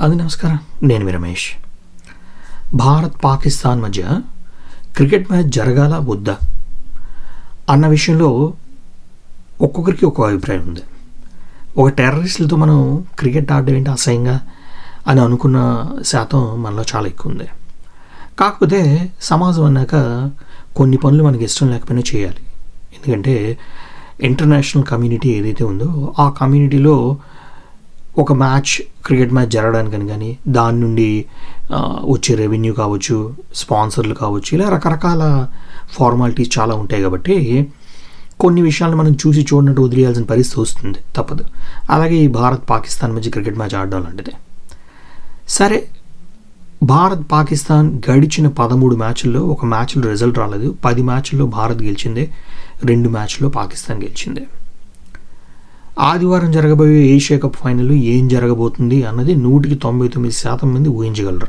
అది నమస్కారం. నేను మీ రమేష్. భారత్ పాకిస్తాన్ మధ్య క్రికెట్ మ్యాచ్ జరగాల వద్దా? అన్న విషయంలో ఒక్కొక్కరికి ఒక్కో అభిప్రాయం ఉంది. ఒక టెర్రరిస్టులతో మనం క్రికెట్ ఆడడం ఏంటి అసహ్యంగా అని అనుకున్న శాతం మనలో చాలా ఎక్కువ ఉంది. కాకపోతే సమాజం అన్నాక కొన్ని పనులు మనకి ఇష్టం లేకపోయినా చేయాలి. ఎందుకంటే ఇంటర్నేషనల్ కమ్యూనిటీ ఏదైతే ఉందో ఆ కమ్యూనిటీలో ఒక మ్యాచ్ క్రికెట్ మ్యాచ్ జరగడానికని కానీ దాని నుండి వచ్చే రెవెన్యూ కావచ్చు స్పాన్సర్లు కావచ్చు ఇలా రకరకాల ఫార్మాలిటీస్ చాలా ఉంటాయి కాబట్టి కొన్ని విషయాలను మనం చూసి చూడనట్టు వదిలేయాల్సిన పరిస్థితి వస్తుంది. తప్పదు. అలాగే ఈ భారత్ పాకిస్తాన్ మధ్య క్రికెట్ మ్యాచ్ ఆడడం లాంటిది. సరే భారత్ పాకిస్తాన్ గడిచిన పదమూడు మ్యాచ్ల్లో ఒక మ్యాచ్లో రిజల్ట్ రాలేదు. పది మ్యాచ్ల్లో భారత్ గెలిచిందే రెండు మ్యాచ్లో పాకిస్తాన్ గెలిచిందే. ఆదివారం జరగబోయే ఏషియా కప్ ఫైనల్ ఏం జరగబోతుంది అన్నది నూటికి తొంభై తొమ్మిది శాతం మంది ఊహించగలరు.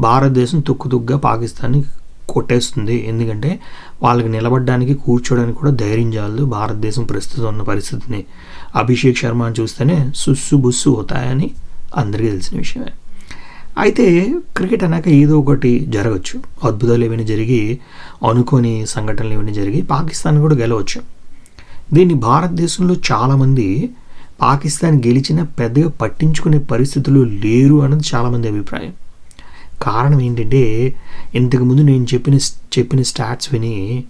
భారతదేశం తుక్కుతుగ్గా పాకిస్తాన్ని కొట్టేస్తుంది. ఎందుకంటే వాళ్ళకి నిలబడడానికి కూర్చోడానికి కూడా ధైర్యం చాలదు భారతదేశం ప్రస్తుతం ఉన్న పరిస్థితిని. అభిషేక్ శర్మ చూస్తేనే సుస్సు బుస్సు అవుతాయని అందరికీ తెలిసిన విషయమే. అయితే క్రికెట్ అన్నాక ఏదో ఒకటి జరగచ్చు. అద్భుతాలు ఏమైనా జరిగి అనుకోని సంఘటనలు ఏమైనా జరిగి పాకిస్తాన్ కూడా గెలవచ్చు. దీన్ని భారతదేశంలో చాలామంది పాకిస్తాన్ గెలిచిన పెద్దగా పట్టించుకునే పరిస్థితులు లేరు అన్నది చాలామంది అభిప్రాయం. కారణం ఏంటంటే ఇంతకుముందు నేను చెప్పిన చెప్పిన స్టాట్స్ విని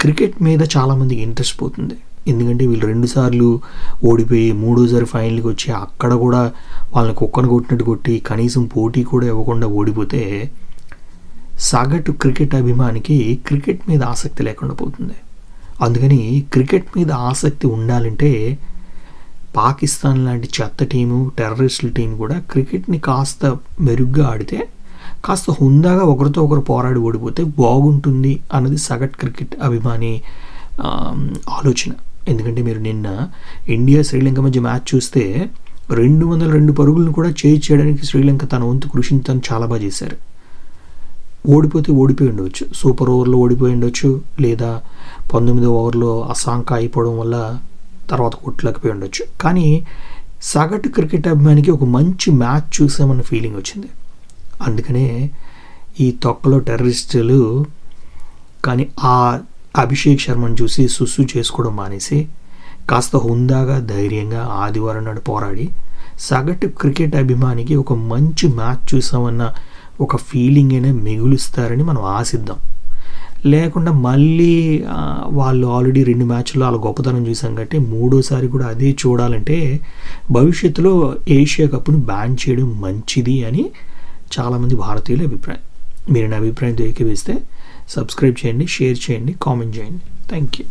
క్రికెట్ మీద చాలామందికి ఇంట్రెస్ట్ పోతుంది. ఎందుకంటే వీళ్ళు రెండుసార్లు ఓడిపోయి మూడోసారి ఫైనల్కి వచ్చి అక్కడ కూడా వాళ్ళని కుక్కను కొట్టినట్టు కొట్టి కనీసం పోటీ కూడా ఇవ్వకుండా ఓడిపోతే సగటు క్రికెట్ అభిమానికి క్రికెట్ మీద ఆసక్తి లేకుండా పోతుంది. అందుకని క్రికెట్ మీద ఆసక్తి ఉండాలంటే పాకిస్తాన్ లాంటి చెత్త టీము టెర్రరిస్టుల టీం కూడా క్రికెట్ని కాస్త మెరుగ్గా ఆడితే కాస్త హుందాగా ఒకరితో ఒకరు పోరాడి ఓడిపోతే బాగుంటుంది అన్నది సగట్ క్రికెట్ అభిమాని ఆలోచన. ఎందుకంటే మీరు నిన్న ఇండియా శ్రీలంక మధ్య మ్యాచ్ చూస్తే రెండు వందల రెండు పరుగులను కూడా చేయి చేయడానికి శ్రీలంక తన వంతు కృషిని తను చాలా బాగా చేశారు. ఓడిపోతే ఓడిపోయి ఉండవచ్చు సూపర్ ఓవర్లో ఓడిపోయి ఉండొచ్చు. లేదా పంతొమ్మిదో ఓవర్లో అసాంక అయిపోవడం వల్ల తర్వాత కొట్టలేకపోయి ఉండొచ్చు. కానీ సగటు క్రికెట్ అభిమానికి ఒక మంచి మ్యాచ్ చూసామన్న ఫీలింగ్ వచ్చింది. అందుకనే ఈ తొక్కలో టెర్రరిస్టులు కానీ ఆ అభిషేక్ శర్మను చూసి సుస్సు చేసుకోవడం మానేసి కాస్త హుందాగా ధైర్యంగా ఆదివారం నాడు పోరాడి సగటు క్రికెట్ అభిమానికి ఒక మంచి మ్యాచ్ చూసామన్న ఒక ఫీలింగ్ అనేది మిగులుస్తారని మనం ఆశిద్దాం. లేకుండా మళ్ళీ వాళ్ళు ఆల్రెడీ రెండు మ్యాచ్లో వాళ్ళ గొప్పతనం చూసాం కాబట్టి మూడోసారి కూడా అదే చూడాలంటే భవిష్యత్తులో ఏషియా కప్ను బ్యాన్ చేయడం మంచిది అని చాలామంది భారతీయుల అభిప్రాయం. మీరు నా అభిప్రాయంతో ఏకీవిస్తే సబ్స్క్రైబ్ చేయండి షేర్ చేయండి కామెంట్ చేయండి. Thank you